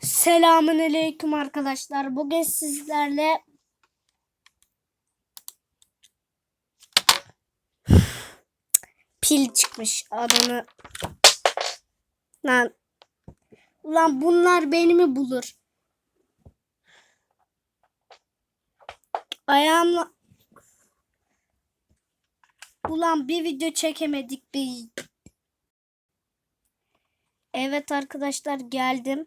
Selamünaleyküm arkadaşlar. Bugün sizlerle pil çıkmış adını. Lan Ulan bunlar beni mi bulur? Ayağımla Ulan bir video çekemedik bir. Evet arkadaşlar geldim.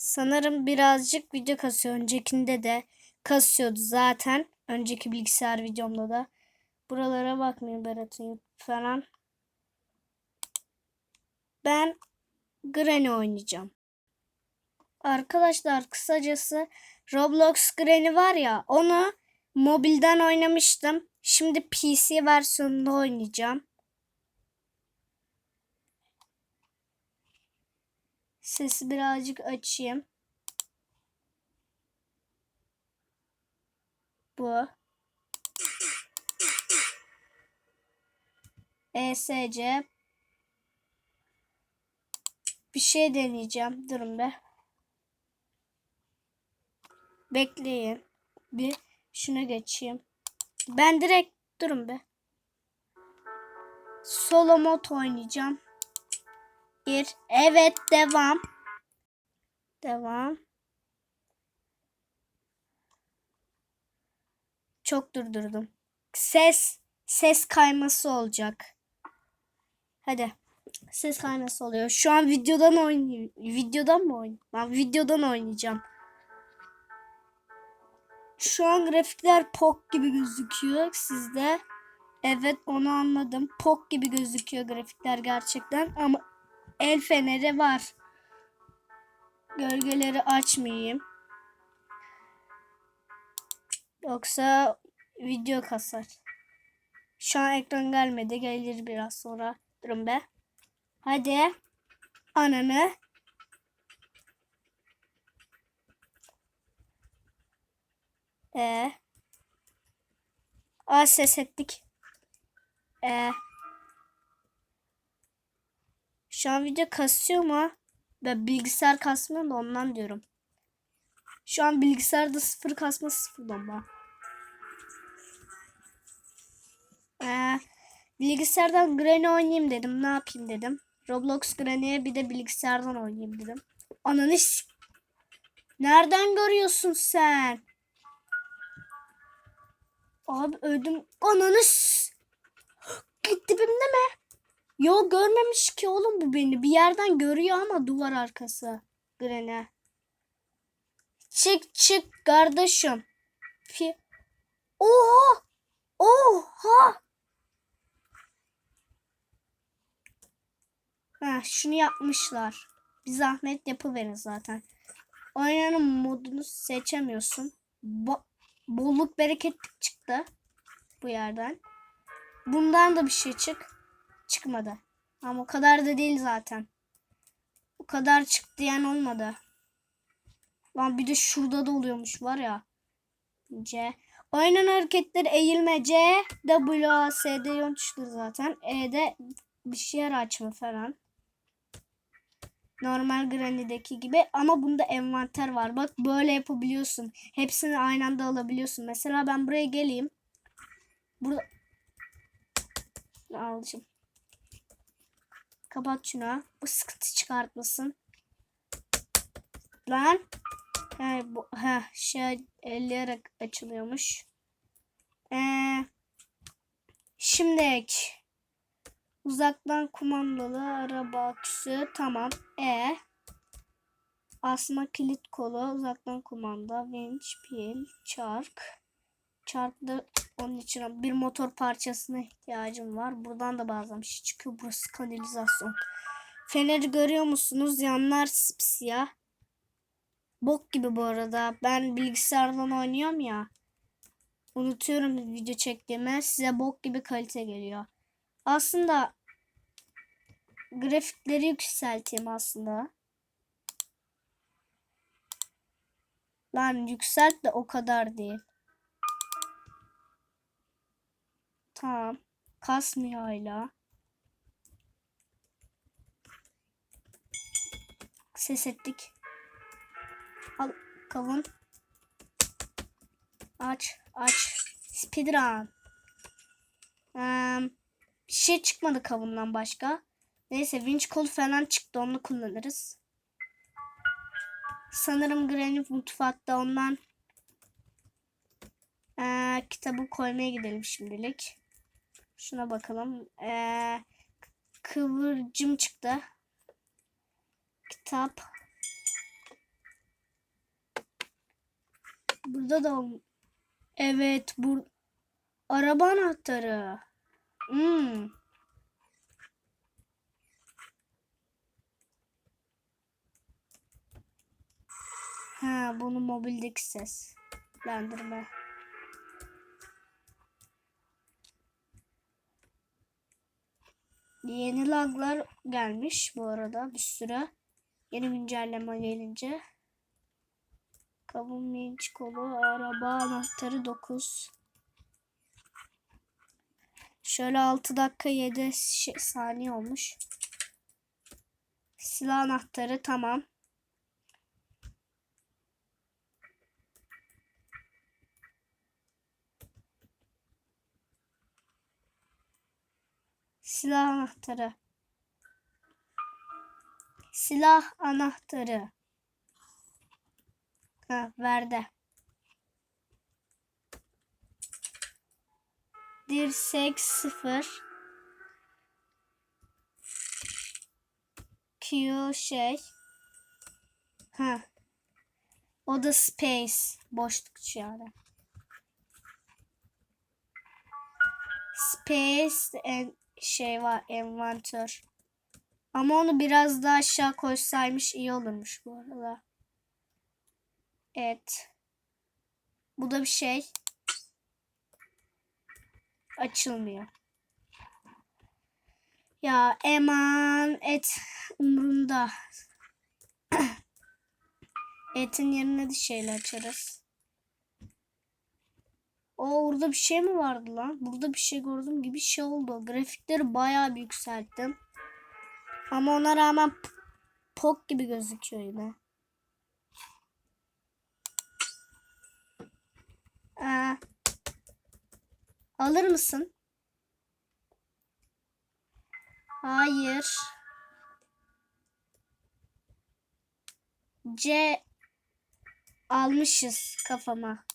Sanırım birazcık video kasıyor. Öncekinde de kasıyordu zaten. Önceki bilgisayar videomda da. Buralara bakmayın Berat'ın falan. Ben Granny oynayacağım. Arkadaşlar kısacası Roblox Granny var ya onu mobilden oynamıştım. Şimdi PC versiyonunda oynayacağım. Sesi birazcık açayım. Bu. ESC. Bir şey deneyeceğim. Durun be. Bekleyin. Bir şuna geçeyim. Ben direkt durun be. Solo mod oynayacağım. Bir. Evet devam. Devam. Çok durdurdum. Ses ses kayması olacak. Hadi. Ses kayması oluyor. Şu an videodan oynuyor. Videodan mı oynuyorum? Ben videodan oynayacağım. Şu an grafikler pok gibi gözüküyor sizde. Evet onu anladım. Pok gibi gözüküyor grafikler gerçekten ama el feneri var. Gölgeleri açmayayım. Yoksa video kasar. Şu an ekran gelmedi. Gelir biraz sonra. Durun be. Hadi. Ananı. Ee. Aa ses ettik. Ee. Şu an video kasıyor mu? Ben bilgisayar kasmıyor da ondan diyorum. Şu an bilgisayarda sıfır kasma sıfır bomba. Ee, bilgisayardan Granny oynayayım dedim. Ne yapayım dedim. Roblox Granny'e bir de bilgisayardan oynayayım dedim. Ananı Nereden görüyorsun sen? Abi öldüm. Ananı s- Git dibimde mi? Yo görmemiş ki oğlum bu beni. Bir yerden görüyor ama duvar arkası. Granny. Çık çık kardeşim. Pi Oha! Oha! Ha, şunu yapmışlar. Bir zahmet yapıverin zaten. Oyunun modunu seçemiyorsun. Bo bolluk bereketlik çıktı. Bu yerden. Bundan da bir şey çık. Çıkmadı. Ama o kadar da değil zaten. O kadar çıktı diyen olmadı. Lan bir de şurada da oluyormuş var ya. C. Oyunun hareketleri eğilme C. W, A, S, D yön tuşları zaten. E'de bir şeyler açma falan. Normal Granny'deki gibi ama bunda envanter var. Bak böyle yapabiliyorsun. Hepsini aynı anda alabiliyorsun. Mesela ben buraya geleyim. Burada alacağım. Kapat şunu. Bu sıkıntı çıkartmasın. Lan. He, bu, he, şey elleyerek açılıyormuş. Ee, şimdi uzaktan kumandalı araba aküsü tamam. E asma kilit kolu uzaktan kumanda winch pil çark çarklı onun için bir motor parçasına ihtiyacım var. Buradan da bazen bir şey çıkıyor. Burası kanalizasyon. Feneri görüyor musunuz? Yanlar siyah. Bok gibi bu arada. Ben bilgisayardan oynuyorum ya. Unutuyorum video çektiğimi. Size bok gibi kalite geliyor. Aslında grafikleri yükselteyim aslında. Lan yükselt de o kadar değil. Tamam. Kasmıyor. Ses ettik. Al kavun. Aç aç. Speedrun. Ee, bir şey çıkmadı kavundan başka. Neyse winch kolu falan çıktı onu kullanırız. Sanırım Granny mutfakta ondan ee, kitabı koymaya gidelim şimdilik. Şuna bakalım. Ee, kıvırcım çıktı. Kitap. Burada da evet bu araba anahtarı. Hmm. Ha, bunu mobildeki seslendirme. Yeni laglar gelmiş bu arada bir sürü. Yeni güncelleme gelince. Kavun minç kolu araba anahtarı 9. Şöyle 6 dakika 7 şey- saniye olmuş. Silah anahtarı tamam. Silah anahtarı. Silah anahtarı. Ha, verdi. Dirsek sıfır. Q şey. Ha. O da space. Boşluk yani. Space en şey var envanter. Ama onu biraz daha aşağı koysaymış iyi olurmuş bu arada. Evet. Bu da bir şey. Açılmıyor. Ya eman et umurumda. Etin yerine de şeyle açarız. O orada bir şey mi vardı lan? Burada bir şey gördüm gibi şey oldu. Grafikleri bayağı bir yükselttim. Ama ona rağmen pok gibi gözüküyor yine. Ee, alır mısın? Hayır. C almışız kafama.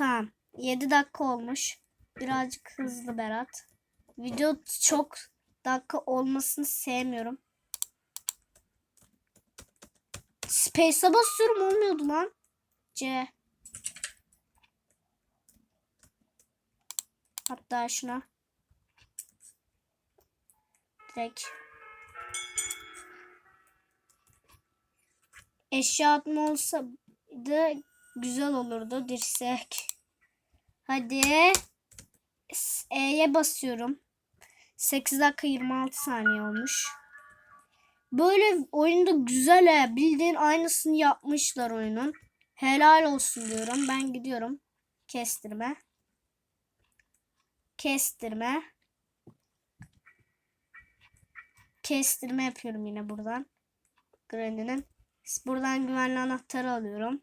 Tamam. 7 dakika olmuş. Birazcık hızlı Berat. Video çok dakika olmasını sevmiyorum. Space'a basıyorum olmuyordu lan. C. Hatta şuna. Direkt. Eşya atma olsaydı güzel olurdu. Dirsek. Hadi. E'ye basıyorum. 8 dakika 26 saniye olmuş. Böyle oyunda güzel he. Bildiğin aynısını yapmışlar oyunun. Helal olsun diyorum. Ben gidiyorum. Kestirme. Kestirme. Kestirme yapıyorum yine buradan. Granny'nin. Buradan güvenli anahtarı alıyorum.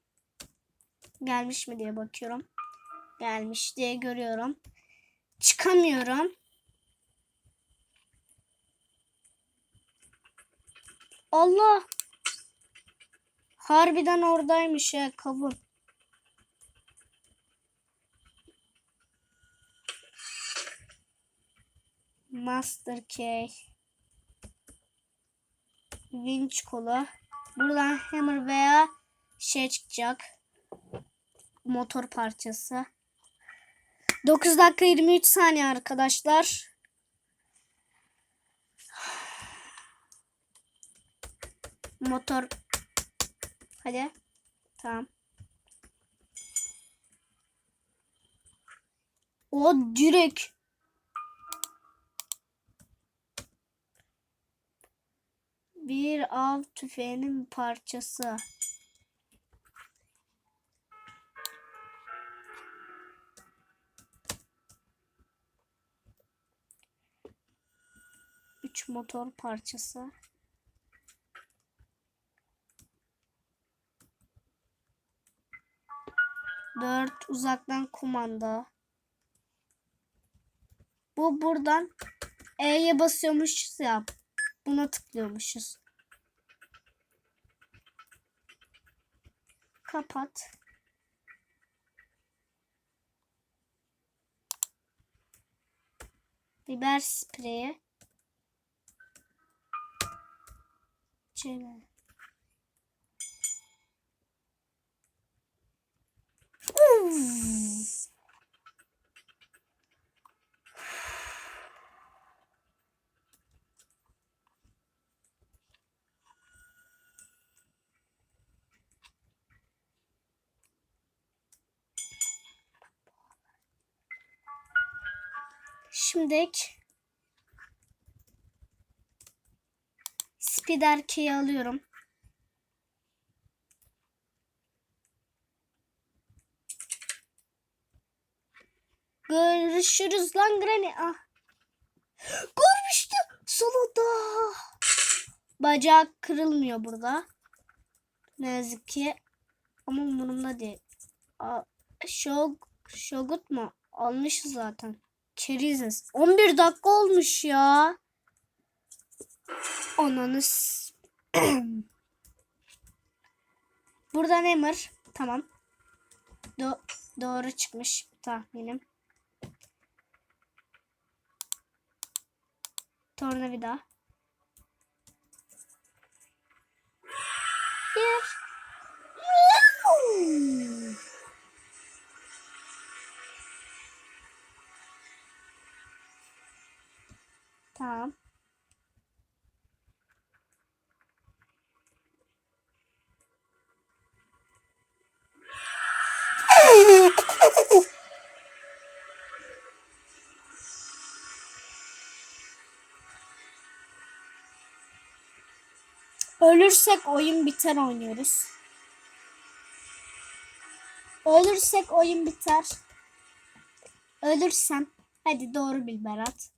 Gelmiş mi diye bakıyorum. Gelmiş diye görüyorum. Çıkamıyorum. Allah. Harbiden oradaymış ya kavun. Master Key. Winch kolu. Buradan hammer veya şey çıkacak. Motor parçası. 9 dakika 23 saniye arkadaşlar. Motor. Hadi. Tamam. O direkt. Bir av tüfeğinin parçası. 3 motor parçası. Dört uzaktan kumanda. Bu buradan E'ye basıyormuşuz ya. Buna tıklıyormuşuz. Kapat. Biber spreyi. Şöyle. Uf. Key'i alıyorum. Görüşürüz lan Granny. Ah. Görmüştüm sonunda. Bacak kırılmıyor burada. Ne yazık ki. Ama umurumda değil. Aa, Şog, Şogut mu? Almışız zaten. Kerizes. 11 dakika olmuş ya. Ananız. Burada Emir. Tamam. Do doğru çıkmış tahminim. Tornavida. Ölürsek oyun biter oynuyoruz. Ölürsek oyun biter. Ölürsem hadi doğru bil Berat.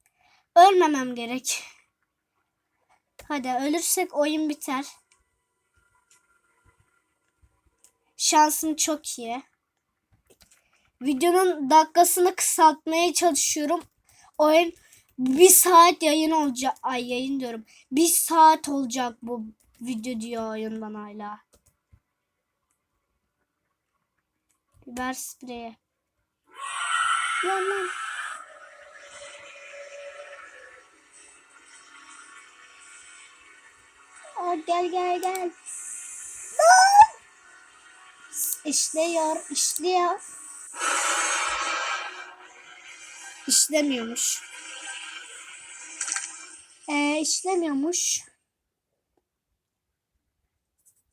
Ölmemem gerek. Hadi ölürsek oyun biter. Şansım çok iyi. Videonun dakikasını kısaltmaya çalışıyorum. Oyun bir saat yayın olacak. Ay yayın diyorum. Bir saat olacak bu video diyor oyun bana hala. Biber spreyi. Lan lan. Aa, gel gel gel. Lan! İşliyor, işliyor. İşlemiyormuş. Ee, işlemiyormuş.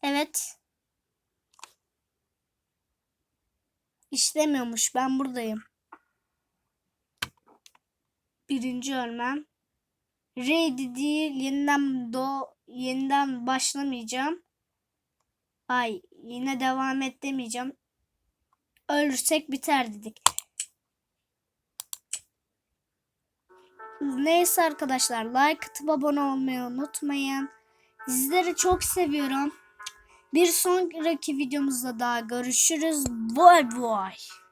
Evet. İşlemiyormuş. Ben buradayım. Birinci ölmem. Ready değil. Yeniden do yeniden başlamayacağım. Ay yine devam et demeyeceğim. Ölürsek biter dedik. Neyse arkadaşlar like atıp abone olmayı unutmayın. Sizleri çok seviyorum. Bir sonraki videomuzda daha görüşürüz. Bye bye.